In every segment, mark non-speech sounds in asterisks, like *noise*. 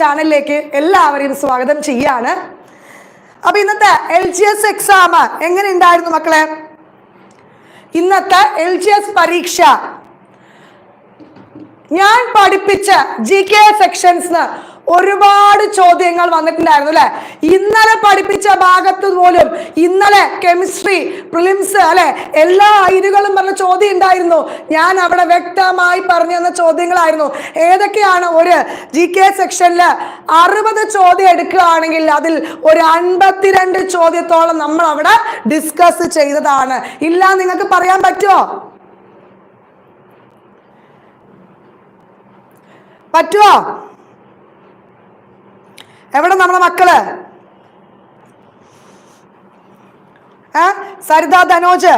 ചാനലിലേക്ക് എല്ലാവരെയും സ്വാഗതം ചെയ്യാണ്. അപ്പൊ ഇന്നത്തെ എൽ ജി എസ് എക്സാം എങ്ങനെ ഉണ്ടായിരുന്നു മക്കളെ? ഇന്നത്തെ എൽ ജി എസ് പരീക്ഷ ഞാൻ പഠിപ്പിച്ച ജി കെ സെക്ഷൻസ് ഒരുപാട് ചോദ്യങ്ങൾ വന്നിട്ടുണ്ടായിരുന്നു അല്ലെ? ഇന്നലെ പഠിപ്പിച്ച ഭാഗത്ത് പോലും ഇന്നലെ കെമിസ്ട്രി പ്രിലിംസ് അല്ലെ? എല്ലാ ഐരുകളും പറഞ്ഞ ചോദ്യം ഉണ്ടായിരുന്നു. ഞാൻ അവിടെ വ്യക്തമായി പറഞ്ഞു തന്ന ചോദ്യങ്ങളായിരുന്നു. ഏതൊക്കെയാണ് ഒരു ജി കെ സെക്ഷനിൽ അറുപത് ചോദ്യം എടുക്കുകയാണെങ്കിൽ അതിൽ ഒരു അൻപത്തിരണ്ട് ചോദ്യത്തോളം നമ്മൾ അവിടെ ഡിസ്കസ് ചെയ്തതാണ്. ഇല്ല നിങ്ങൾക്ക് പറയാൻ പറ്റുമോ പറ്റുമോ എവിടെ നമ്മുടെ മക്കൾ? സരിത ധനോജ്.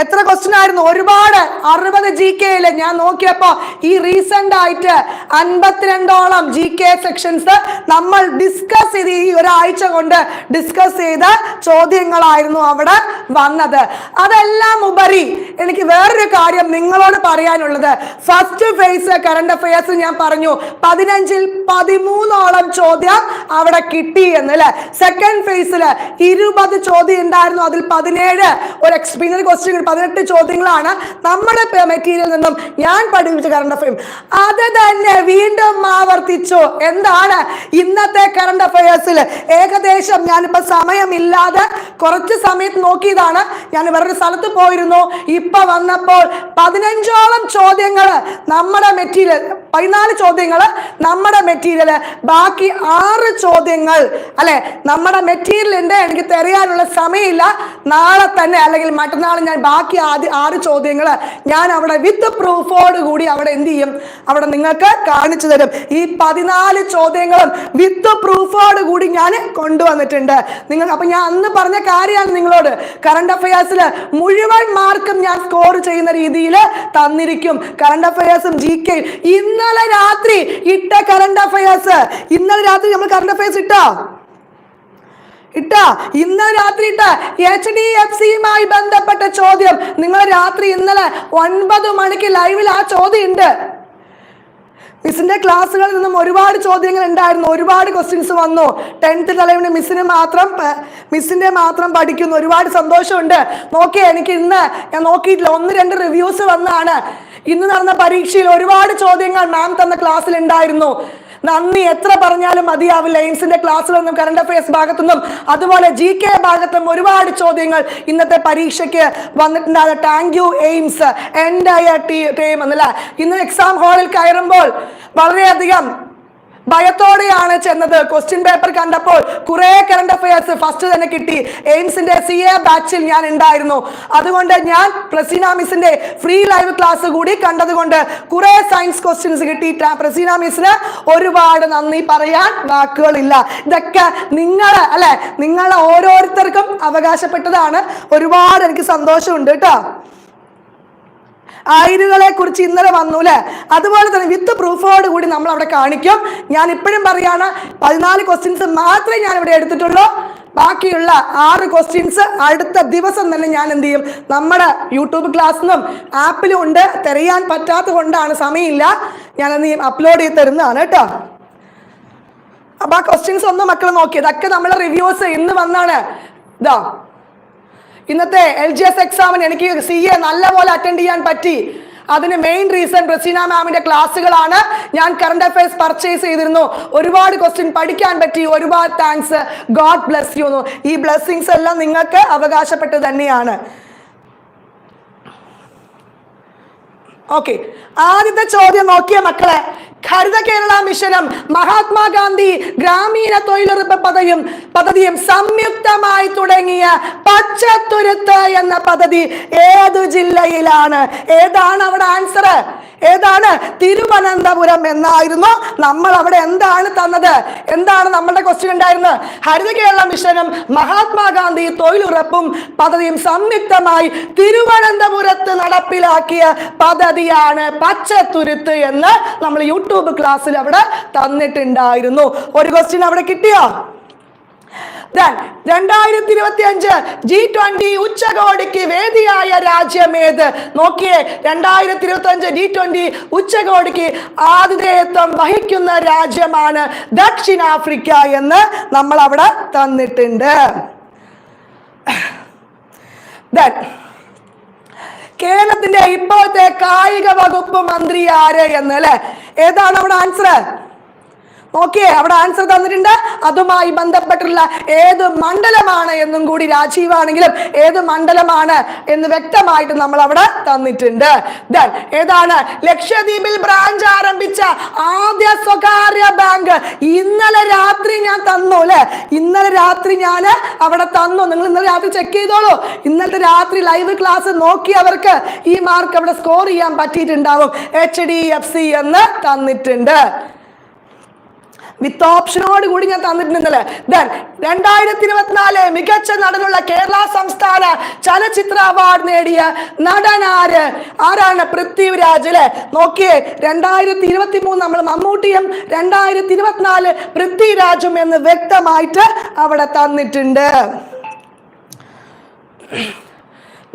എത്ര ക്വസ്റ്റ്യൻ ആയിരുന്നു? ഒരുപാട്. അറുപത് ജി കെയിൽ ഞാൻ നോക്കിയപ്പോ ഈ റീസെന്റ് ആയിട്ട് അൻപത്തിരണ്ടോളം ജി കെ സെക്ഷൻസ് നമ്മൾ ഡിസ്കസ് ചെയ്ത് ഈ ഒരാഴ്ച കൊണ്ട് ഡിസ്കസ് ചെയ്ത ചോദ്യങ്ങളായിരുന്നു അവിടെ വന്നത്. അതെല്ലാം ഉപരി എനിക്ക് വേറൊരു കാര്യം നിങ്ങളോട് പറയാനുള്ളത്. ഫസ്റ്റ് ഫേസ് കറണ്ട് അഫയേഴ്സ് ഞാൻ പറഞ്ഞു പതിനഞ്ചിൽ പതിമൂന്നോളം ചോദ്യം അവിടെ കിട്ടി എന്ന് അല്ലെ സെക്കൻഡ് ഫേസിൽ ഇരുപത് ചോദ്യം ഉണ്ടായിരുന്നു. അതിൽ പതിനേഴ് ഒരു എക്സ്പീരിയൻസ് ക്വസ്റ്റ്യൻ പതിനെട്ട് ചോദ്യങ്ങളാണ് നമ്മുടെ മെറ്റീരിയൽ നിന്നും ഞാൻ പഠിപ്പിച്ച കറണ്ട് അഫയർ അത് തന്നെ വീണ്ടും ആവർത്തിച്ചു. എന്താണ്? ഇന്നത്തെ കറണ്ട് അഫയേഴ്സിൽ ഏകദേശം ഞാനിപ്പോൾ സമയമില്ലാതെ കുറച്ച് സമയത്ത് നോക്കിയതാണ്. ഞാൻ വേറൊരു സ്ഥലത്ത് പോയിരുന്നു. ഇപ്പൊ വന്നപ്പോൾ പതിനഞ്ചോളം ചോദ്യങ്ങൾ നമ്മുടെ മെറ്റീരിയൽ പതിനാല് ചോദ്യങ്ങൾ നമ്മുടെ മെറ്റീരിയൽ ബാക്കി ആറ് ചോദ്യങ്ങൾ അല്ലെ? നമ്മുടെ മെറ്റീരിയലിന്റെ എനിക്ക് തിരയാനുള്ള സമയമില്ല. നാളെ തന്നെ അല്ലെങ്കിൽ മറ്റന്നാൾ ഞാൻ ബാക്കി ആദ്യ ആറ് ചോദ്യങ്ങൾ ഞാൻ അവിടെ വിത്ത് പ്രൂഫോട് കൂടി അവിടെ എന്ത് ചെയ്യും? അവിടെ നിങ്ങൾക്ക് കാണിച്ചു തരും. ഈ പതിനാല് ചോദ്യങ്ങളും വിത്ത് പ്രൂഫോട് കൂടി ഞാൻ കൊണ്ടുവന്നിട്ടുണ്ട്. നിങ്ങൾ അപ്പൊ ഞാൻ അന്ന് പറഞ്ഞ കാര്യമാണ് നിങ്ങളോട്. കറണ്ട് അഫയേഴ്സിൽ മുഴുവൻ മാർക്കും ഞാൻ സ്കോർ ചെയ്യുന്ന രീതിയിൽ തന്നിരിക്കും. കറണ്ട് അഫയേഴ്സും ജി കെ ഇന്നലെ രാത്രി ഇട്ട കറണ്ട് അഫയേഴ്സ് ഇന്നലെ രാത്രി നമ്മൾ കറണ്ട് അഫയേഴ്സ് ഇട്ടോ? ഇട്ട ഇന്ന് രാത്രി ഇട്ട എച്ച് ഡി എഫ് സിയുമായി ബന്ധപ്പെട്ട ചോദ്യം. നിങ്ങൾ രാത്രി ഇന്നലെ ഒൻപത് മണിക്ക് ലൈവിൽ ആ ചോദ്യം ഉണ്ട് മിസ്സിന്റെ ക്ലാസ്സുകളിൽ നിന്നും ഒരുപാട് ചോദ്യങ്ങൾ ഉണ്ടായിരുന്നു. ഒരുപാട് ക്വസ്റ്റ്യൻസ് വന്നു. ടെൻത്ത് തലവിന് മിസ്സിന് മാത്രം മിസ്സിന്റെ മാത്രം പഠിക്കുന്നു. ഒരുപാട് സന്തോഷമുണ്ട്. നോക്കിയേ എനിക്ക് ഇന്ന് ഞാൻ നോക്കിയിട്ടില്ല. ഒന്ന് രണ്ട് റിവ്യൂസ് വന്നാണ്. ഇന്ന് നടന്ന പരീക്ഷയിൽ ഒരുപാട് ചോദ്യങ്ങൾ മാം തന്ന ക്ലാസ്സിൽ ഉണ്ടായിരുന്നു. നന്ദി. എത്ര പറഞ്ഞാലും മതിയാവില്ല. എയിംസിന്റെ ക്ലാസ്സിൽ നിന്നും കറണ്ട് അഫയേഴ്സ് ഭാഗത്തുനിന്നും അതുപോലെ ജി കെ ഭാഗത്തും ഒരുപാട് ചോദ്യങ്ങൾ ഇന്നത്തെ പരീക്ഷയ്ക്ക് വന്നിട്ടുണ്ടാകും. Thank you Aims. എന്റെ ടീം എന്നല്ല ഇന്ന് എക്സാം ഹാളിൽ കയറുമ്പോൾ വളരെയധികം ഭയത്തോടെയാണ് ചെന്നത്. ക്വസ്റ്റ്യൻ പേപ്പർ കണ്ടപ്പോൾ കുറെ കറണ്ട് അഫയേഴ്സ് ഫസ്റ്റ് തന്നെ കിട്ടി. എയിംസിന്റെ സി എ ബാച്ചിൽ ഞാൻ ഉണ്ടായിരുന്നു. അതുകൊണ്ട് ഞാൻ പ്രസീന മിസിന്റെ ഫ്രീ ലൈവ് ക്ലാസ് കൂടി കണ്ടതുകൊണ്ട് കുറെ സയൻസ് ക്വസ്റ്റ്യൻസ് കിട്ടിയിട്ട് പ്രസീന മിസ്സിന് ഒരുപാട് നന്ദി പറയാൻ വാക്കുകളില്ല. ഇതൊക്കെ നിങ്ങൾ അല്ലെ? നിങ്ങൾ ഓരോരുത്തർക്കും അവകാശപ്പെട്ടതാണ്. ഒരുപാട് എനിക്ക് സന്തോഷമുണ്ട് കേട്ടോ ആയിരങ്ങളെ കുറിച്ച് ഇന്നലെ വന്നു അല്ലെ അതുപോലെ തന്നെ വിത്ത് പ്രൂഫോട് കൂടി നമ്മൾ അവിടെ കാണിക്കും. ഞാൻ ഇപ്പോഴും പറയാണ് പതിനാല് ക്വസ്റ്റ്യൻസ് മാത്രമേ ഞാൻ ഇവിടെ എടുത്തിട്ടുള്ളൂ. ബാക്കിയുള്ള ആറ് ക്വസ്റ്റ്യൻസ് അടുത്ത ദിവസം തന്നെ ഞാൻ എന്ത് ചെയ്യും? നമ്മുടെ യൂട്യൂബ് ക്ലാസ്സിനും ആപ്പിലും ഉണ്ട്. തിരയാൻ പറ്റാത്ത കൊണ്ടാണ് സമയമില്ല. ഞാൻ എന്ത് ചെയ്യും? അപ്ലോഡ് ചെയ്ത് തരുന്നതാണ് കേട്ടോ. അപ്പൊ ആ ക്വസ്റ്റ്യൻസ് ഒന്നും മക്കൾ നോക്കിയതൊക്കെ നമ്മളെ റിവ്യൂസ് ഇന്ന് വന്നാണ്. ഇതാ ഇന്നത്തെ എൽ ജി എസ് എക്സാമിന് എനിക്ക് സി എ നല്ലപോലെ അറ്റൻഡ് ചെയ്യാൻ പറ്റി. അതിന് മെയിൻ റീസൺ റസീന മാമിന്റെ ക്ലാസ്സുകളാണ് ഞാൻ കറണ്ട് അഫയേഴ്സ് പർച്ചേസ് ചെയ്തിരുന്നു. ഒരുപാട് ക്വസ്റ്റ്യൻ പഠിക്കാൻ പറ്റി. ഒരുപാട് താങ്ക്സ് ഗോഡ് ബ്ലെസ് യു ഈ ബ്ലെസ്സിങ്സ് എല്ലാം നിങ്ങൾക്ക് അവകാശപ്പെട്ടത് തന്നെയാണ്. ഓക്കെ ആദ്യത്തെ ചോദ്യം നോക്കിയ മക്കളെ. ഹരിത കേരള മിഷനും മഹാത്മാഗാന്ധി ഗ്രാമീണ തൊഴിലുറപ്പ് പദ്ധതിയും പദ്ധതിയും സംയുക്തമായി തുടങ്ങിയ പച്ചത്തുരുത്ത് എന്ന പദ്ധതി ഏത് ജില്ലയിലാണ്? ഏതാണ് അവിടെ ആൻസർ ഏതാണ്? തിരുവനന്തപുരം എന്നായിരുന്നു നമ്മൾ അവിടെ എന്താണ് തന്നത്? എന്താണ് നമ്മളുടെ ക്വസ്റ്റ്യൻ ഉണ്ടായിരുന്നത്? ഹരിത കേരള മിഷനും മഹാത്മാഗാന്ധി തൊഴിലുറപ്പും പദ്ധതിയും സംയുക്തമായി തിരുവനന്തപുരത്ത് നടപ്പിലാക്കിയ പദ്ധതിയാണ് പച്ചത്തുരുത്ത് എന്ന് നമ്മൾ യൂട്യൂബ് ക്ലാസ്സിൽ അവിടെ തന്നിട്ടുണ്ടായിരുന്നു. ഒരു ക്വസ്റ്റ്യൻ അവിടെ കിട്ടിയോ? രണ്ടായിരത്തി ഇരുപത്തി അഞ്ച് ജി ട്വന്റി ഉച്ചകോടിക്ക് വേദിയായ രാജ്യം ഏത്? നോക്കിയേ രണ്ടായിരത്തി ഇരുപത്തി അഞ്ച് ജി ട്വന്റി ഉച്ചകോടിക്ക് ആതിഥേയത്വം വഹിക്കുന്ന രാജ്യമാണ് ദക്ഷിണാഫ്രിക്ക എന്ന് നമ്മൾ അവിടെ തന്നിട്ടുണ്ട്. Then, കേരളത്തിന്റെ ഇപ്പോഴത്തെ കായിക വകുപ്പ് മന്ത്രി ആര് എന്ന് അല്ലെ? ഏതാണ് നമ്മുടെ ആൻസർ ഓക്കെ അവിടെ ആൻസർ തന്നിട്ടുണ്ട്. അതുമായി ബന്ധപ്പെട്ടുള്ള ഏത് മണ്ഡലമാണ് എന്നും കൂടി രാജീവാണെങ്കിലും ഏത് മണ്ഡലമാണ് എന്ന് വ്യക്തമായിട്ട് നമ്മൾ അവിടെ തന്നിട്ടുണ്ട്. ഏതാണ്? ലക്ഷദ്വീപിൽ ബ്രാഞ്ച് ആരംഭിച്ച ആദ്യ സ്വകാര്യ ബാങ്ക് ഇന്നലെ രാത്രി ഞാൻ തന്നു അല്ലെ? ഇന്നലെ രാത്രി ഞാൻ അവിടെ തന്നു. നിങ്ങൾ ഇന്നലെ രാത്രി ചെക്ക് ചെയ്തോളൂ. ഇന്നലത്തെ രാത്രി ലൈവ് ക്ലാസ് നോക്കിയവർക്ക് ഈ മാർക്ക് അവിടെ സ്കോർ ചെയ്യാൻ പറ്റിയിട്ടുണ്ടാവും. എച്ച് ഡി എഫ് സി എന്ന് തന്നിട്ടുണ്ട്. വിത്ത് ഓപ്ഷനോട് കൂടി ഞാൻ തന്നിട്ടുണ്ട് ഇന്നലെ ദെൻ രണ്ടായിരത്തി ഇരുപത്തിനാല് മികച്ച നടനുള്ള കേരള സംസ്ഥാന ചലച്ചിത്ര അവാർഡ് നേടിയ നടൻ ആര്? ആരാണ് പൃഥ്വിരാജ് അല്ലെ? നോക്കിയേ രണ്ടായിരത്തി ഇരുപത്തി മൂന്ന് നമ്മൾ മമ്മൂട്ടിയും രണ്ടായിരത്തി ഇരുപത്തിനാല് പൃഥ്വിരാജും എന്ന് വ്യക്തമായിട്ട് അവിടെ തന്നിട്ടുണ്ട്.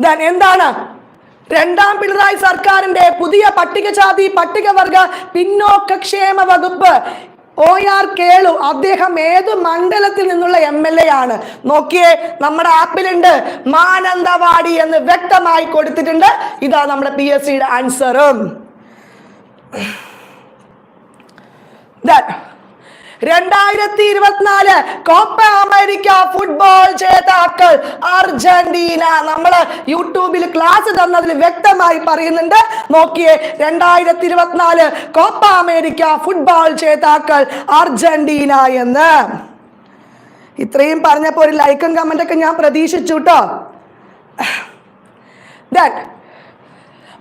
ദെൻ എന്താണ്? രണ്ടാം പിണറായി സർക്കാരിന്റെ പുതിയ പട്ടികജാതി പട്ടികവർഗ പിന്നോക്ക ക്ഷേമ വകുപ്പ് ഒ ആർ കേളു. അദ്ദേഹം ഏത് മണ്ഡലത്തിൽ നിന്നുള്ള എം എൽ എ ആണ്? നോക്കിയേ നമ്മുടെ ആപ്പിലുണ്ട്. മാനന്തവാടി എന്ന് വ്യക്തമായി കൊടുത്തിട്ടുണ്ട്. ഇതാ നമ്മുടെ പി എസ് സിയുടെ ആൻസറും രണ്ടായിരത്തി ഇരുപത്തിനാല് കോപ്പ അമേരിക്ക ഫുട്ബോൾ ജേതാക്കൾ അർജന്റീന. നമ്മൾ യൂട്യൂബിൽ ക്ലാസ് തന്നതിൽ വ്യക്തമായി പറയുന്നുണ്ട്. നോക്കിയേ രണ്ടായിരത്തി ഇരുപത്തിനാല് കോപ്പ അമേരിക്ക ഫുട്ബോൾ ജേതാക്കൾ അർജന്റീന എന്ന്. ഇത്രയും പറഞ്ഞപ്പോൾ ഒരു ലൈക്കും കമന്റ് ഒക്കെ ഞാൻ പ്രതീക്ഷിച്ചു കേട്ടോ Then,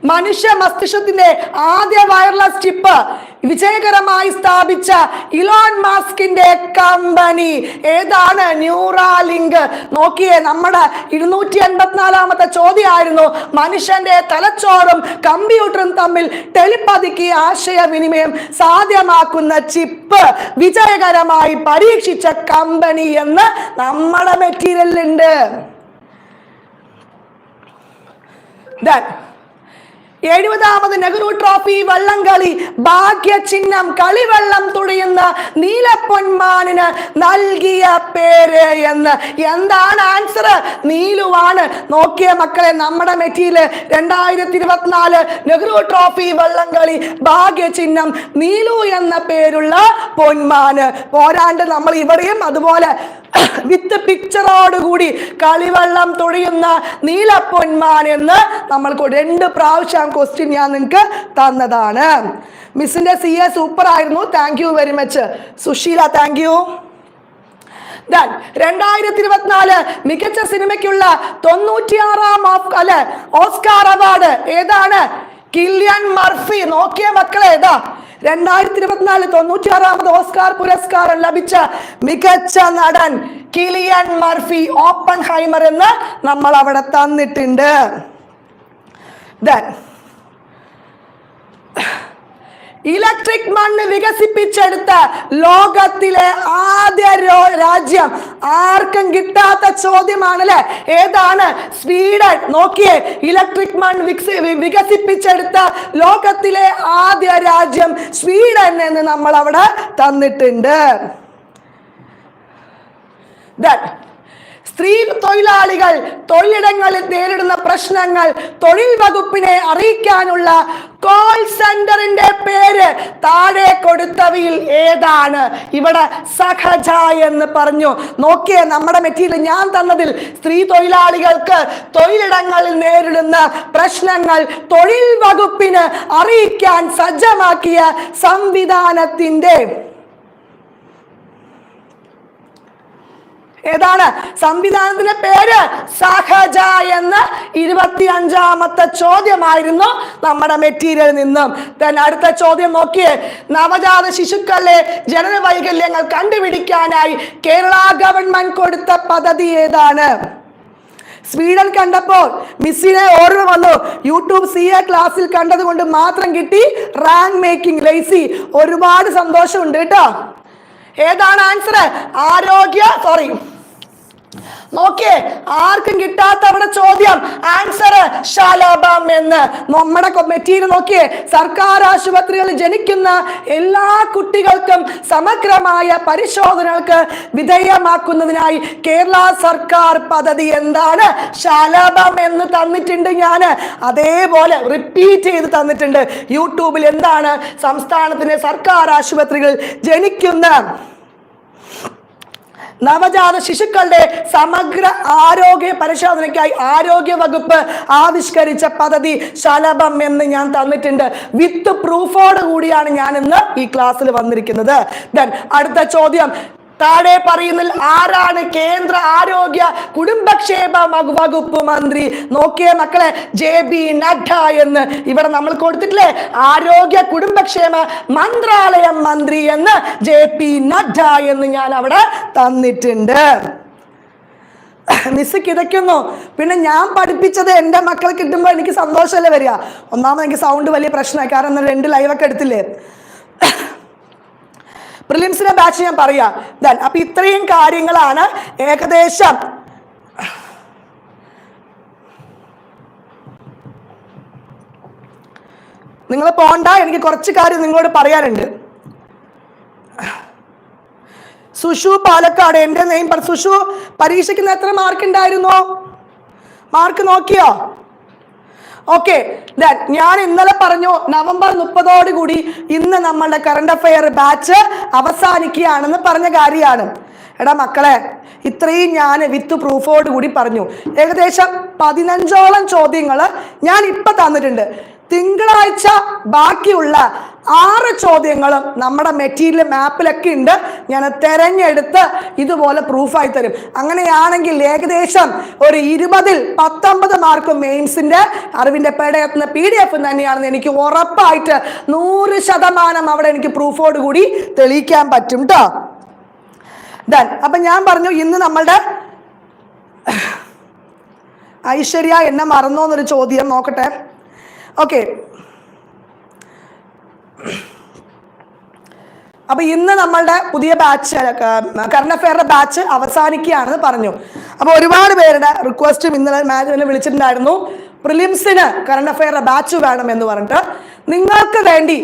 മനുഷ്യ മസ്തിഷ്കത്തിന്റെ ആദ്യ വയർലെസ് ചിപ്പ് വിജയകരമായി സ്ഥാപിച്ച ഇലോൺ മാസ്കിന്റെ കമ്പനി ഏതാണ് ന്യൂറാലിങ്ക് നോക്കിയേ നമ്മുടെ ഇരുന്നൂറ്റി എൺപത്തിനാലാമത്തെ ചോദ്യമായിരുന്നു. മനുഷ്യന്റെ തലച്ചോറും കമ്പ്യൂട്ടറും തമ്മിൽ ടെലിപ്പതിക്ക് ആശയവിനിമയം സാധ്യമാക്കുന്ന ചിപ്പ് വിജയകരമായി പരീക്ഷിച്ച കമ്പനി എന്ന് നമ്മുടെ മെറ്റീരിയലുണ്ട് Then, എഴുപതാമത് നെഹ്റു ട്രോഫി വള്ളംകളി. ഭാഗ്യ ചിഹ്നം കളിവെള്ളം തുഴയുന്ന നീലപ്പൊന്മാനിന് നൽകിയ പേര് എന്ന്. എന്താണ് ആൻസർ നീലുവാണ്. നോക്കിയ മക്കളെ നമ്മുടെ മെറ്റിയിൽ രണ്ടായിരത്തി ഇരുപത്തിനാല് നെഹ്റു ട്രോഫി വള്ളംകളി. ഭാഗ്യ ചിഹ്നം നീലു എന്ന പേരുള്ള പൊന്മാന്. പോരാണ്ട് നമ്മൾ ഇവിടെയും അതുപോലെ *coughs* വിത്ത് പിക്ചറോടുകൂടി കളിവെള്ളം തുഴയുന്ന നീലപ്പൊന്മാൻ എന്ന് നമ്മൾക്ക് രണ്ട് പ്രാവശ്യം ക്വസ്റ്റ്യൻ ഞാൻ നിങ്ങൾക്ക് തന്നതാണ്. മിസ്സിന്റെ സി എ സൂപ്പർ ആയിരുന്നു. Thank you very much Sushila thank you രണ്ടായിരത്തി ഇരുപത്തിനാല് മികച്ച സിനിമയ്ക്കുള്ള തൊണ്ണൂറ്റിയാറാം അല്ലെ ഓസ്കാർ അവാർഡ് ഏതാണ്? Cillian Murphy. നോക്കിയ മക്കളെ ഏതാ രണ്ടായിരത്തി ഇരുപത്തിനാല് തൊണ്ണൂറ്റിയാറാമത് ഓസ്കാർ പുരസ്കാരം ലഭിച്ച മികച്ച നടൻ കിലിയൻ മർഫി ഓപ്പൺ ഹൈമർ എന്ന് നമ്മൾ അവിടെ തന്നിട്ടുണ്ട്. Then, ഇലക്ട്രിക് മണ്ണ് വികസിപ്പിച്ചെടുത്ത ലോകത്തിലെ ആദ്യ രാജ്യം. ആർക്കും കിട്ടാത്ത ചോദ്യമാണ് അല്ലെ ഏതാണ് സ്വീഡൻ? നോക്കിയേ ഇലക്ട്രിക് മണ്ണ് വികസി- വികസിപ്പിച്ചെടുത്ത ലോകത്തിലെ ആദ്യ രാജ്യം സ്വീഡൻ എന്ന് നമ്മൾ അവിടെ തന്നിട്ടുണ്ട്. Then, സ്ത്രീ തൊഴിലാളികൾ തൊഴിലിടങ്ങളിൽ നേരിടുന്ന പ്രശ്നങ്ങൾ തൊഴിൽ വകുപ്പിനെ അറിയിക്കാനുള്ള കോൾ സെന്ററിന്റെ പേര് താഴെ കൊടുത്തവയിൽ ഏതാണ്? ഇവിടെ സഹജ എന്ന് പറഞ്ഞു. നോക്കിയേ നമ്മുടെ മെറ്റീരിയൽ ഞാൻ തന്നതിൽ സ്ത്രീ തൊഴിലാളികൾക്ക് തൊഴിലിടങ്ങളിൽ നേരിടുന്ന പ്രശ്നങ്ങൾ തൊഴിൽ വകുപ്പിന് അറിയിക്കാൻ സജ്ജമാക്കിയ സംവിധാനത്തിന്റെ ഏതാണ്? സംവിധാനത്തിന്റെ പേര് സഹജ എന്ന് ഇരുപത്തി അഞ്ചാമത്തെ ചോദ്യമായിരുന്നു നമ്മുടെ മെറ്റീരിയൽ നിന്നും. അടുത്ത ചോദ്യം നോക്കിയേ. നവജാത ശിശുക്കളിലെ ജനന വൈകല്യങ്ങൾ കണ്ടുപിടിക്കാനായി കേരള ഗവൺമെന്റ് കൊടുത്ത പദ്ധതി ഏതാണ്? സ്വീഡൻ കണ്ടപ്പോൾ മിസ്സിനെ ഓർമ്മ വന്നു. യൂട്യൂബ് സി എ ക്ലാസ്സിൽ കണ്ടത് കൊണ്ട് മാത്രം കിട്ടി റാങ്ക് മേക്കിംഗ്. ലൈസി ഒരുപാട് സന്തോഷമുണ്ട് കേട്ടോ. ഏതാണ് ആൻസർ ആരോഗ്യ സോറി നോക്കിയേ ആർക്കും കിട്ടാത്ത അവിടെ ചോദ്യം. ആൻസർ ശാലാബാം എന്ന്. നമ്മുടെ മെറ്റീരിയൽ നോക്കിയേ സർക്കാർ ആശുപത്രികളിൽ ജനിക്കുന്ന എല്ലാ കുട്ടികൾക്കും സമഗ്രമായ പരിശോധനകൾക്ക് വിധേയമാക്കുന്നതിനായി കേരള സർക്കാർ പദ്ധതി എന്താണ്? ശാലാബാം എന്ന് തന്നിട്ടുണ്ട് ഞാൻ അതേപോലെ റിപ്പീറ്റ് ചെയ്ത് തന്നിട്ടുണ്ട്. യൂട്യൂബിൽ എന്താണ് സംസ്ഥാനത്തിന്റെ സർക്കാർ ആശുപത്രികൾ ജനിക്കുന്ന നവജാത ശിശുക്കളുടെ സമഗ്ര ആരോഗ്യ പരിശോധനയ്ക്കായി ആരോഗ്യ വകുപ്പ് ആവിഷ്കരിച്ച പദ്ധതി ശലഭം എന്ന് ഞാൻ തന്നിട്ടുണ്ട്. വിത്ത് പ്രൂഫോട് കൂടിയാണ് ഞാൻ ഇന്ന് ഈ ക്ലാസ്സിൽ വന്നിരിക്കുന്നത്. ദെൻ അടുത്ത ചോദ്യം. താഴെ പറയുന്നതിൽ ആരാണ് കേന്ദ്ര ആരോഗ്യ കുടുംബക്ഷേമ വകുപ്പ് മന്ത്രി? നോക്കിയ മക്കളെ ജെ ബി നഡ്ഡ എന്ന്. ഇവിടെ നമ്മൾ കൊടുത്തിട്ടില്ലേ? ആരോഗ്യ കുടുംബക്ഷേമ മന്ത്രാലയം മന്ത്രി എന്ന് ജെ പി നഡ്ഡ എന്ന് ഞാൻ അവിടെ തന്നിട്ടുണ്ട്. മിസ് കിതയ്ക്കുന്നു. പിന്നെ ഞാൻ പഠിപ്പിച്ചത് എന്റെ മക്കൾ കിട്ടുമ്പോൾ എനിക്ക് സന്തോഷമല്ലേ വരിക? ഒന്നാമത് എനിക്ക് സൗണ്ട് വലിയ പ്രശ്നമായി. കാരണം രണ്ട് ലൈവൊക്കെ എടുത്തില്ലേ? പ്രിലിംസിന്റെ ബാച്ച് ഞാൻ പറയാം. ദൻ അപ്പൊ ഇത്രയും കാര്യങ്ങളാണ് ഏകദേശം. നിങ്ങൾ പോണ്ട എനിക്ക് കുറച്ച് കാര്യം നിങ്ങളോട് പറയാനുണ്ട്. സുഷു പാലക്കാട് എന്റെ നെയിം സുഷു പരീക്ഷയ്ക്ക് എത്ര മാർക്ക് ഉണ്ടായിരുന്നു? മാർക്ക് നോക്കിയോ? ഓക്കെ ഞാൻ ഇന്നലെ പറഞ്ഞു നവംബർ മുപ്പതോടു കൂടി ഇന്ന് നമ്മളുടെ കറണ്ട് അഫയർ ബാച്ച് അവസാനിക്കുകയാണെന്ന് പറഞ്ഞ കാര്യമാണ്. എടാ മക്കളെ ഇത്രയും ഞാൻ വിത്ത് പ്രൂഫോട് കൂടി പറഞ്ഞു. ഏകദേശം പതിനഞ്ചോളം ചോദ്യങ്ങൾ ഞാൻ ഇപ്പൊ തന്നിട്ടുണ്ട്. തിങ്കളാഴ്ച ബാക്കിയുള്ള ആറ് ചോദ്യങ്ങളും നമ്മുടെ മെറ്റീരിയൽ മാപ്പിലൊക്കെ ഉണ്ട്. ഞാൻ തെരഞ്ഞെടുത്ത് ഇതുപോലെ പ്രൂഫായി തരും. അങ്ങനെയാണെങ്കിൽ ഏകദേശം ഒരു ഇരുപതിൽ പത്തൊമ്പത് മാർക്ക് മെയിംസിന്റെ അറിവിന്റെ പേടയത്തുന്ന പി ഡി എഫ് തന്നെയാണെന്ന് എനിക്ക് ഉറപ്പായിട്ട് നൂറ് ശതമാനം അവിടെ എനിക്ക് പ്രൂഫോട് കൂടി തെളിയിക്കാൻ പറ്റും കേട്ടോ ഡൺ അപ്പം ഞാൻ പറഞ്ഞു ഇന്ന് നമ്മളുടെ ഐശ്വര്യ എന്നെ മറന്നോ എന്നൊരു ചോദ്യം നോക്കട്ടെ. ഓക്കെ അപ്പൊ ഇന്ന് നമ്മളുടെ പുതിയ ബാച്ച് കറണ്ട് അഫെയറിന്റെ ബാച്ച് അവസാനിക്കുകയാണെന്ന് പറഞ്ഞു. അപ്പൊ ഒരുപാട് പേരുടെ റിക്വസ്റ്റും ഇന്നലെ മാനേജ്മെന്റ് വിളിച്ചിട്ടുണ്ടായിരുന്നു. പ്രിലിംസിന് കറണ്ട് അഫെയറിന്റെ ബാച്ച് വേണം എന്ന് പറഞ്ഞിട്ട്. നിങ്ങൾക്ക് വേണ്ടി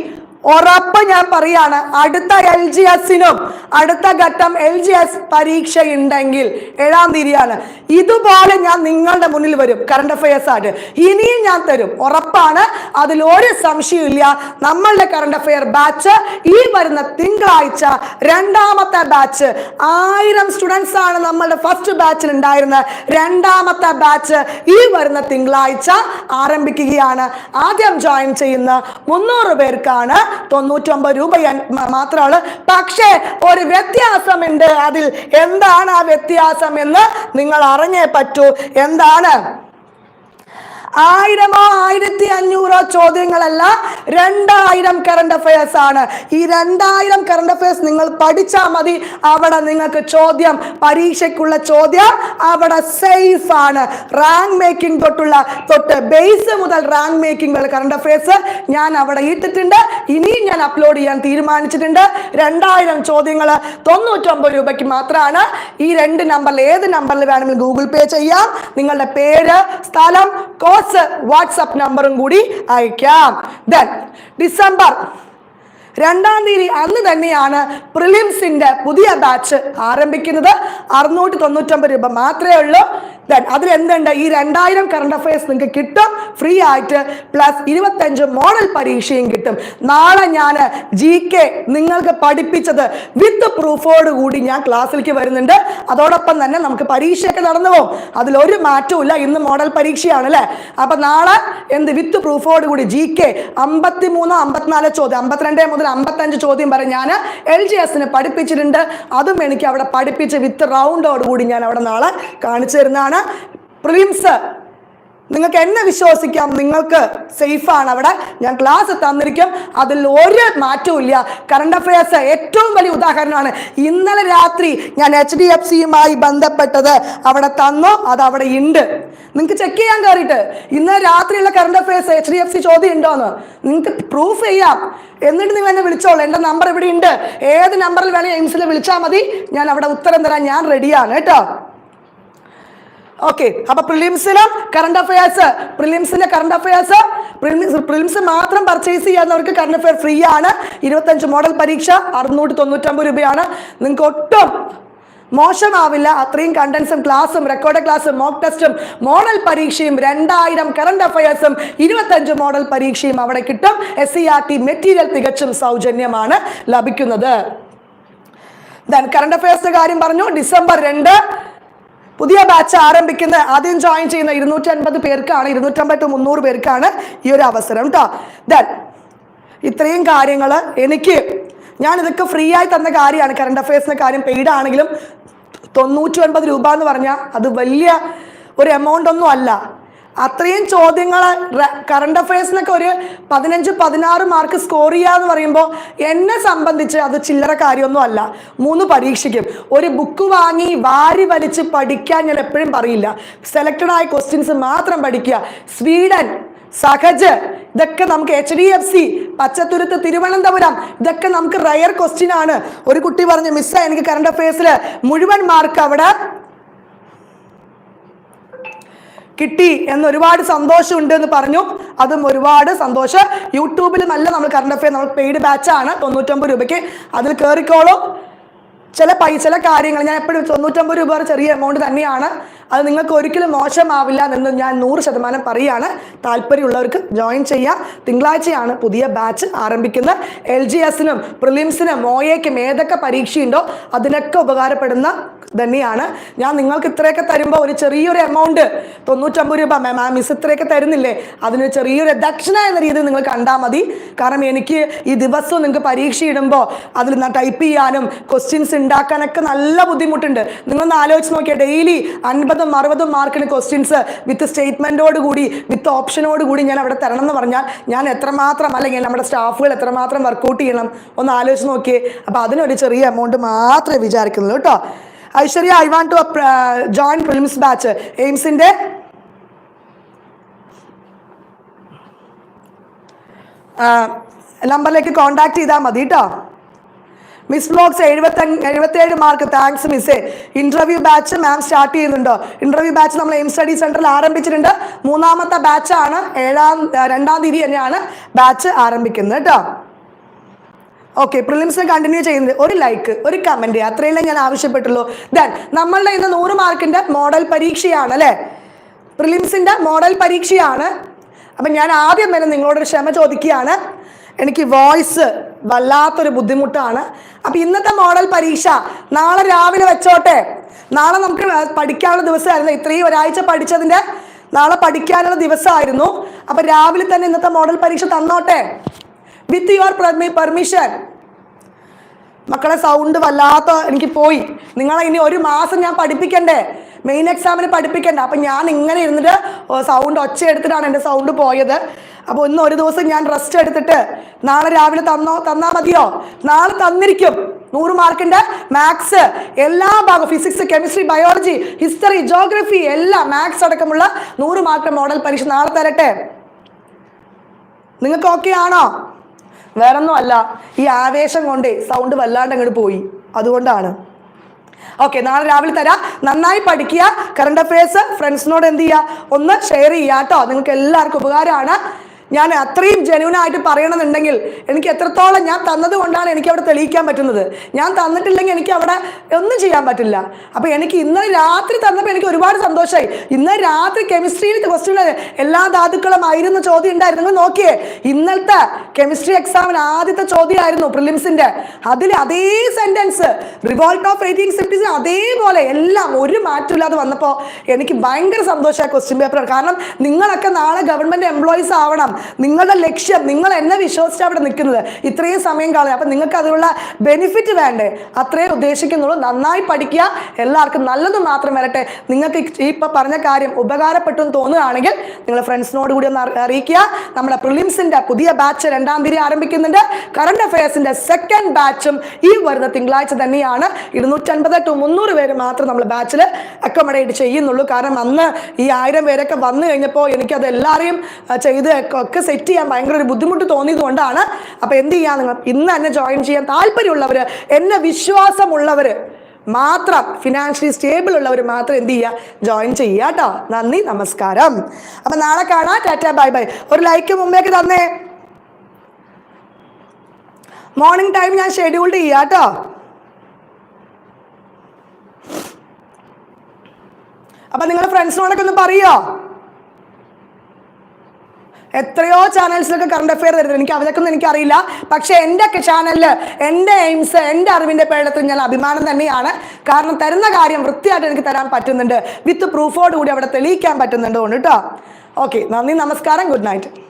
ഉറപ്പ് ഞാൻ പറയാണ്. അടുത്ത എൽ ജി എസിനും അടുത്ത ഘട്ടം എൽ ജി എസ് പരീക്ഷ ഉണ്ടെങ്കിൽ ഏഴാം തീയതിയാണ്. ഇതുപോലെ ഞാൻ നിങ്ങളുടെ മുന്നിൽ വരും. കറണ്ട് അഫയേഴ്സ് ആയിട്ട്. ഇനിയും ഞാൻ തരും. ഉറപ്പാണ്. അതിൽ ഒരു സംശയമില്ല നമ്മളുടെ കറണ്ട് അഫയർ ബാച്ച് ഈ വരുന്ന തിങ്കളാഴ്ച രണ്ടാമത്തെ ബാച്ച് ആയിരം സ്റ്റുഡൻസ് ആണ് നമ്മളുടെ ഫസ്റ്റ് ബാച്ചിൽ ഉണ്ടായിരുന്ന രണ്ടാമത്തെ ബാച്ച് ഈ വരുന്ന തിങ്കളാഴ്ച ആരംഭിക്കുകയാണ്. ആദ്യം ജോയിൻ ചെയ്യുന്ന മുന്നൂറ് പേർക്കാണ് തൊണ്ണൂറ്റൊമ്പത് രൂപ മാത്രമാണ്. പക്ഷേ ഒരു വ്യത്യാസമുണ്ട്. അതിൽ എന്താണ് ആ വ്യത്യാസം എന്ന് നിങ്ങൾ അറിഞ്ഞേ പറ്റൂ. എന്താണ്? ആയിരമോ ആയിരത്തി അഞ്ഞൂറോ ചോദ്യങ്ങളല്ല രണ്ടായിരം കറണ്ട് അഫയേഴ്സ് ആണ്. ഈ രണ്ടായിരം കറണ്ട് അഫയേഴ്സ് നിങ്ങൾ പഠിച്ചാൽ മതി. അവിടെ നിങ്ങൾക്ക് ചോദ്യം പരീക്ഷയ്ക്കുള്ള ചോദ്യം അവിടെ സേഫ് ആണ്. റാങ്ക് മേക്കിംഗ് തൊട്ടുള്ള തൊട്ട് ബേസ് മുതൽ റാങ്ക് മേക്കിംഗ് വരെ കറണ്ട് അഫയേഴ്സ് ഞാൻ അവിടെ ഇട്ടിട്ടുണ്ട്. ഇനിയും ഞാൻ അപ്ലോഡ് ചെയ്യാൻ തീരുമാനിച്ചിട്ടുണ്ട്. രണ്ടായിരം ചോദ്യങ്ങൾ തൊണ്ണൂറ്റൊമ്പത് രൂപയ്ക്ക് മാത്രമാണ്. ഈ രണ്ട് നമ്പറിൽ ഏത് നമ്പറിൽ വേണമെങ്കിലും ഗൂഗിൾ പേ ചെയ്യാം. നിങ്ങളുടെ പേര് സ്ഥലം കോഴ്സ് വാട്സപ്പ് നമ്പറും കൂടി അയക്കാം. ദെൻ ഡിസംബർ രണ്ടാം തീയതി അന്ന് തന്നെയാണ് പ്രിലിംസിന്റെ പുതിയ ബാച്ച് ആരംഭിക്കുന്നത്. അറുന്നൂറ്റി തൊണ്ണൂറ്റൊമ്പത് രൂപ മാത്രമേ ഉള്ളൂ. ദെൻ അതിൽ എന്തുണ്ട് ഈ രണ്ടായിരം കറണ്ട് അഫയേഴ്സ് നിങ്ങൾക്ക് കിട്ടും. ഫ്രീ ആയിട്ട് പ്ലസ് ഇരുപത്തഞ്ച് മോഡൽ പരീക്ഷയും കിട്ടും. നാളെ ഞാൻ ജി കെ നിങ്ങൾക്ക് പഠിപ്പിച്ചത് വിത്ത് പ്രൂഫോട് കൂടി ഞാൻ ക്ലാസ്സിലേക്ക് വരുന്നുണ്ട്. അതോടൊപ്പം തന്നെ നമുക്ക് പരീക്ഷയൊക്കെ നടന്നു പോകും. അതിലൊരു മാറ്റവും ഇന്ന് മോഡൽ പരീക്ഷയാണ് അല്ലേ? അപ്പൊ നാളെ എന്ത്? വിത്ത് പ്രൂഫോട് കൂടി ജി കെ അമ്പത്തി മൂന്ന് അമ്പത്തിനാല് ചോദ്യം അമ്പത്തിരണ്ടേ മുതൽ അമ്പത്തഞ്ച് ചോദ്യം പറയും ഞാൻ എൽ ജി എസിന് പഠിപ്പിച്ചിട്ടുണ്ട്. അതും എനിക്ക് അവിടെ പഠിപ്പിച്ച് വിത്ത് റൗണ്ടോടുകൂടി ഞാൻ അവിടെ നാളെ കാണിച്ചു തരുന്നതാണ്. പ്രിലിംസ് നിങ്ങൾക്ക് എന്നെ വിശ്വസിക്കാം. നിങ്ങൾക്ക് സേഫാണ് അവിടെ. ഞാൻ ക്ലാസ് തന്നിരിക്കും. അതിൽ ഒരു മാറ്റവും ഇല്ല. കറണ്ട് അഫയേഴ്സ് ഏറ്റവും വലിയ ഉദാഹരണമാണ്. ഇന്നലെ രാത്രി ഞാൻ എച്ച് ഡി എഫ് സിയുമായി ബന്ധപ്പെട്ടത് അവിടെ തന്നു. അത് അവിടെ ഉണ്ട് നിങ്ങൾക്ക് ചെക്ക് ചെയ്യാൻ കയറിയിട്ട് ഇന്നലെ രാത്രിയുള്ള current affairs H D F C ചോദ്യം ഉണ്ടോന്ന് നിങ്ങൾക്ക് പ്രൂഫ് ചെയ്യാം. എന്നിട്ട് നിങ്ങൾ എന്നെ വിളിച്ചോളൂ. എന്റെ നമ്പർ ഇവിടെ ഉണ്ട് ഏത് നമ്പറിൽ വേണമെങ്കിൽ എയിംസിൽ വിളിച്ചാൽ മതി. ഞാൻ അവിടെ ഉത്തരം തരാൻ ഞാൻ റെഡിയാണ് കേട്ടോ? ഓക്കെ അപ്പൊ പ്രിലിംസിലും കറണ്ട് അഫയേഴ്സ് പ്രിലിംസിലെ കറണ്ട് അഫയേഴ്സ് പ്രിലിംസ് മാത്രം പർച്ചേസ് ചെയ്യാവുന്നവർക്ക് കറണ്ട് അഫയർ ഫ്രീ ആണ്. ഇരുപത്തഞ്ച് മോഡൽ പരീക്ഷ അറുന്നൂറ്റി തൊണ്ണൂറ്റമ്പത് രൂപയാണ്. നിങ്ങൾക്ക് ഒട്ടും മോശമാവില്ല. അത്രയും കണ്ടൻസും ക്ലാസ്സും റെക്കോർഡ് ക്ലാസ്സും മോക്ക് ടെസ്റ്റും മോഡൽ പരീക്ഷയും രണ്ടായിരം കറണ്ട് അഫയേഴ്സും ഇരുപത്തഞ്ച് മോഡൽ പരീക്ഷയും അവിടെ കിട്ടും. S C R T material തികച്ചും സൗജന്യമാണ് ലഭിക്കുന്നത്. ദൻ കറണ്ട് അഫയേഴ്സിന്റെ കാര്യം പറഞ്ഞു. ഡിസംബർ രണ്ട് പുതിയ ബാച്ച് ആരംഭിക്കുന്ന ആദ്യം ജോയിൻ ചെയ്യുന്ന ഇരുന്നൂറ്റി അൻപത് പേർക്കാണ് ഇരുന്നൂറ്റമ്പത് ടു മുന്നൂറ് പേർക്കാണ് ഈ ഒരു അവസരം കേട്ടോ ദെൻ ഇത്രയും കാര്യങ്ങൾ എനിക്ക് ഞാൻ ഇതൊക്കെ ഫ്രീ ആയി തന്ന കാര്യമാണ്. കറണ്ട് അഫയേഴ്സിന്റെ കാര്യം പെയ്ഡ് ആണെങ്കിലും തൊണ്ണൂറ്റി ഒൻപത് രൂപ എന്ന് പറഞ്ഞാൽ അത് വലിയ ഒരു എമൗണ്ട് ഒന്നും അല്ല. അത്രയും ചോദ്യങ്ങൾ കറണ്ട് അഫയേഴ്സിനൊക്കെ ഒരു പതിനഞ്ച് പതിനാറ് മാർക്ക് സ്കോർ ചെയ്യുക എന്ന് പറയുമ്പോൾ എന്നെ സംബന്ധിച്ച് അത് ചില്ലറ കാര്യമൊന്നും അല്ല. മൂന്ന് പരീക്ഷയ്ക്കും. ഒരു ബുക്ക് വാങ്ങി വാരി വലിച്ച് പഠിക്കാൻ ഞാൻ എപ്പോഴും പറയില്ല. സെലക്റ്റഡ് ആയ ക്വസ്റ്റ്യൻസ് മാത്രം പഠിക്കുക. സ്വീഡൻ സഹജ് ഇതൊക്കെ നമുക്ക് H D F C Pachathuruthu Thiruvananthapuram ഇതൊക്കെ നമുക്ക് റയർ ക്വസ്റ്റ്യൻ ആണ്. ഒരു കുട്ടി പറഞ്ഞു മിസ്സാ എനിക്ക് കറണ്ട് അഫയേഴ്സിൽ മുഴുവൻ മാർക്ക് അവിടെ കിട്ടി എന്ന് ഒരുപാട് സന്തോഷമുണ്ട് എന്ന് പറഞ്ഞു. അതും ഒരുപാട് സന്തോഷം. യൂട്യൂബിൽ നല്ല നമ്മൾ കറണ്ട് അഫയർ നമ്മൾ പെയ്ഡ് ബാച്ചാണ് തൊണ്ണൂറ്റൊമ്പത് രൂപയ്ക്ക് അതിൽ കയറിക്കോളും ചില പൈസ ചില കാര്യങ്ങൾ ഞാൻ എപ്പോഴും തൊണ്ണൂറ്റമ്പത് രൂപ ചെറിയ എമൗണ്ട് തന്നെയാണ്. അത് നിങ്ങൾക്ക് ഒരിക്കലും മോശമാവില്ല എന്ന് ഞാൻ നൂറ് ശതമാനം പറയുകയാണ്. താല്പര്യമുള്ളവർക്ക് ജോയിൻ ചെയ്യാം. തിങ്കളാഴ്ചയാണ് പുതിയ ബാച്ച് ആരംഭിക്കുന്നത്. എൽ ജി എസിനും പ്രിലിംസിനും മോയയ്ക്കും ഏതൊക്കെ പരീക്ഷയുണ്ടോ അതിനൊക്കെ ഉപകാരപ്പെടുന്ന തന്നെയാണ്. ഞാൻ നിങ്ങൾക്ക് ഇത്രയൊക്കെ തരുമ്പോൾ ഒരു ചെറിയൊരു എമൗണ്ട് തൊണ്ണൂറ്റമ്പത് രൂപ മാം മിസ് ഇത്രയൊക്കെ തരുന്നില്ലേ? അതിന് ചെറിയൊരു ദക്ഷിണ എന്ന രീതിയിൽ നിങ്ങൾ കണ്ടാൽ മതി. കാരണം എനിക്ക് ഈ ദിവസവും നിങ്ങൾക്ക് പരീക്ഷ ഇടുമ്പോൾ അതിൽ ടൈപ്പ് ചെയ്യാനും ക്വസ്റ്റ്യൻസ് ഉണ്ടാക്കാനൊക്കെ നല്ല ബുദ്ധിമുട്ടുണ്ട്. നിങ്ങളൊന്ന് ആലോചിച്ച് നോക്കിയാൽ ഡെയിലി അൻപതും അറുപതും മാർക്കിന് ക്വസ്റ്റ്യൻസ് വിത്ത് സ്റ്റേറ്റ്മെന്റോട് കൂടി വിത്ത് ഓപ്ഷനോട് കൂടി ഞാൻ അവിടെ തരണം എന്ന് പറഞ്ഞാൽ ഞാൻ എത്രമാത്രം അല്ലെങ്കിൽ നമ്മുടെ സ്റ്റാഫുകൾ എത്രമാത്രം വർക്കൗട്ട് ചെയ്യണം ഒന്ന് ആലോചിച്ച് നോക്കിയേ. അപ്പോൾ അതിനൊരു ചെറിയ എമൗണ്ട് മാത്രമേ വിചാരിക്കുന്നുള്ളൂ കേട്ടോ. Aishwarya I want to join prelims batch എയിംസിന്റെ നമ്പറിലേക്ക് കോൺടാക്ട് ചെയ്താൽ മതി കേട്ടോ. മിസ് ബ്ലോഗ്സ് എഴുപത്തി എഴുപത്തേഴ് മാർക്ക് താങ്ക്സ് മിസ്സേ ഇന്റർവ്യൂ ബാച്ച് മാം സ്റ്റാർട്ട് ചെയ്യുന്നുണ്ട്. ഇന്റർവ്യൂ ബാച്ച് നമ്മൾ എയിം സ്റ്റഡി സെന്ററിൽ ആരംഭിച്ചിട്ടുണ്ട്. മൂന്നാമത്തെ ബാച്ചാണ് ഏഴാം രണ്ടാം തീയതി തന്നെയാണ് ബാച്ച് ആരംഭിക്കുന്നത് കേട്ടോ ഓക്കെ പ്രിലിംസ് കണ്ടിന്യൂ ചെയ്യുന്നത് ഒരു ലൈക്ക് ഒരു കമന്റ് അത്രയല്ലേ ഞാൻ ആവശ്യപ്പെട്ടുള്ളൂ. ദെൻ നമ്മളുടെ ഇന്ന് നൂറ് മാർക്കിന്റെ മോഡൽ പരീക്ഷയാണ് അല്ലേ? പ്രിലിംസിന്റെ മോഡൽ പരീക്ഷയാണ്. അപ്പം ഞാൻ ആദ്യം തന്നെ നിങ്ങളോടൊരു ക്ഷമ ചോദിക്കുകയാണ്. എനിക്ക് വോയിസ് വല്ലാത്തൊരു ബുദ്ധിമുട്ടാണ്. അപ്പം ഇന്നത്തെ മോഡൽ പരീക്ഷ നാളെ രാവിലെ വെച്ചോട്ടെ. നാളെ നമുക്ക് പഠിക്കാനുള്ള ദിവസമായിരുന്നു. ഇത്രയും ഒരാഴ്ച പഠിച്ചതിന്റെ നാളെ പഠിക്കാനുള്ള ദിവസമായിരുന്നു. അപ്പം രാവിലെ തന്നെ ഇന്നത്തെ മോഡൽ പരീക്ഷ തന്നോട്ടെ. വിത്ത് യുവർ പെർമിഷൻ മക്കളെ സൗണ്ട് വല്ലാത്ത എനിക്ക് പോയി. നിങ്ങളെ ഇനി ഒരു മാസം ഞാൻ പഠിപ്പിക്കണ്ടേ? മെയിൻ എക്സാമിന് പഠിപ്പിക്കണ്ട. അപ്പം ഞാൻ ഇങ്ങനെ ഇരുന്നിട്ട് സൗണ്ട് ഒച്ച എടുത്തിട്ടാണ് എന്റെ സൗണ്ട് പോയത്. അപ്പോൾ ഒന്ന് ഒരു ദിവസം ഞാൻ റെസ്റ്റ് എടുത്തിട്ട് നാളെ രാവിലെ തന്നോ തന്നാൽ മതിയോ? നാളെ തന്നിരിക്കും. നൂറ് മാർക്കിന്റെ മാത്സ് എല്ലാ ഭാഗം physics chemistry biology history geography എല്ലാം മാത്സ് അടക്കമുള്ള നൂറ് മാർക്ക് മോഡൽ പരീക്ഷ നാളെ തരട്ടെ. നിങ്ങൾക്ക് ഓക്കെ ആണോ? വേറൊന്നും അല്ല. ഈ ആവേശം കൊണ്ടേ സൗണ്ട് വല്ലാണ്ട് അങ്ങോട്ട് പോയി. അതുകൊണ്ടാണ്. ഓക്കെ നാളെ രാവിലെ തരാം. നന്നായി പഠിക്കുക. കറണ്ട് അഫയേഴ്സ് ഫ്രണ്ട്സിനോട് എന്ത് ചെയ്യുക? ഒന്ന് ഷെയർ ചെയ്യാട്ടോ നിങ്ങൾക്ക് എല്ലാവർക്കും ഉപകാരമാണ്. ഞാൻ അത്രയും ജനുവനായിട്ട് പറയണമെന്നുണ്ടെങ്കിൽ എനിക്ക് എത്രത്തോളം ഞാൻ തന്നത് കൊണ്ടാണ് എനിക്ക് അവിടെ തെളിയിക്കാൻ പറ്റുന്നത്? ഞാൻ തന്നിട്ടില്ലെങ്കിൽ എനിക്ക് അവിടെ ഒന്നും ചെയ്യാൻ പറ്റില്ല. അപ്പോൾ എനിക്ക് ഇന്നലെ രാത്രി തന്നപ്പോൾ എനിക്ക് ഒരുപാട് സന്തോഷമായി ഇന്നലെ രാത്രി കെമിസ്ട്രിയിൽ ക്വസ്റ്റ്യൻ എല്ലാ ധാതുക്കളും ആയിരുന്നു ചോദ്യം ഉണ്ടായിരുന്നു നിങ്ങൾ നോക്കിയേ ഇന്നത്തെ കെമിസ്ട്രി എക്സാമിന് ആദ്യത്തെ ചോദ്യമായിരുന്നു പ്രിലിംസിന്റെ. അതിൽ അതേ സെന്റൻസ് റിവോൾട്ട് ഓഫ് റേറ്റിംഗ് സെപ്റ്റീസിന് അതേപോലെ എല്ലാം ഒരു മാറ്റമില്ലാതെ വന്നപ്പോൾ എനിക്ക് ഭയങ്കര സന്തോഷമായി ക്വസ്റ്റ്യൻ പേപ്പർ കാരണം നിങ്ങളൊക്കെ നാളെ ഗവൺമെന്റ് എംപ്ലോയീസ് ആവണം. നിങ്ങളുടെ ലക്ഷ്യം നിങ്ങൾ എന്നെ വിശ്വസിച്ചാണ് അവിടെ നിൽക്കുന്നത്. ഇത്രയും സമയം കളയും. അപ്പം നിങ്ങൾക്ക് അതിനുള്ള ബെനിഫിറ്റ് വേണ്ടേ? അത്രേ ഉദ്ദേശിക്കുന്നുള്ളൂ. നന്നായി പഠിക്കുക. എല്ലാവർക്കും നല്ലത് മാത്രം വരട്ടെ. നിങ്ങൾക്ക് ഈ ഇപ്പം പറഞ്ഞ കാര്യം ഉപകാരപ്പെട്ടു എന്ന് തോന്നുകയാണെങ്കിൽ നിങ്ങൾ ഫ്രണ്ട്സിനോട് കൂടി ഒന്ന് അറിയിക്കുക. നമ്മുടെ പ്രിലിംസിന്റെ പുതിയ ബാച്ച് രണ്ടാം തീയതി ആരംഭിക്കുന്നുണ്ട്. കറണ്ട് അഫയേഴ്സിന്റെ സെക്കൻഡ് ബാച്ചും ഈ വരുന്ന തിങ്കളാഴ്ച തന്നെയാണ്. ഇരുന്നൂറ്റൻപത് ടു മുന്നൂറ് പേര് മാത്രം നമ്മൾ ബാച്ചിൽ അക്കോമഡേറ്റ് ചെയ്യുന്നുള്ളൂ. കാരണം അന്ന് ഈ ആയിരം പേരൊക്കെ വന്നു കഴിഞ്ഞപ്പോൾ എനിക്കത് എല്ലാവരെയും ചെയ്ത് ഒക്കെ സെറ്റ് ചെയ്യാൻ ഭയങ്കര ഒരു ബുദ്ധിമുട്ട് തോന്നിയത് കൊണ്ടാണ് അപ്പോൾ എന്ത് ചെയ്യാം നിങ്ങൾ? ഇന്ന് തന്നെ ജോയിൻ ചെയ്യാൻ താല്പര്യമുള്ളവർ എന്നെ വിശ്വാസമുള്ളവർ മാത്രം ഫിനാൻഷ്യലി സ്റ്റേബിൾ ഉള്ളവർ മാത്രം എന്ത് ചെയ്യുക ജോയിൻ ചെയ്യുക കേട്ടോ നന്ദി നമസ്കാരം. അപ്പം നാളെ കാണാം. Tata bye bye. ഒരു ലൈക്ക് മുമ്പേക്ക് തന്നേ. മോർണിംഗ് ടൈം ഞാൻ ഷെഡ്യൂൾഡ് ചെയ്യാം കേട്ടോ നിങ്ങളുടെ ഫ്രണ്ട്സിനോടൊക്കെ ഒന്ന് പറയോ? എത്രയോ ചാനൽസിലൊക്കെ കറണ്ട് അഫെയർ തരുന്നത് എനിക്ക് അവരൊക്കെ ഒന്നും എനിക്കറിയില്ല. പക്ഷേ എന്റെ ചാനലിൽ എന്റെ എയിംസ് എന്റെ അറിവിന്റെ പേടത്തിൽ ഞാൻ അഭിമാനം തന്നെയാണ്. കാരണം തരുന്ന കാര്യം വൃത്തിയായിട്ട് എനിക്ക് തരാൻ പറ്റുന്നുണ്ട്. വിത്ത് പ്രൂഫോട് കൂടി അവിടെ തെളിയിക്കാൻ പറ്റുന്നുണ്ട്. കേട്ടോ. ഓക്കെ നന്ദി നമസ്കാരം. Good night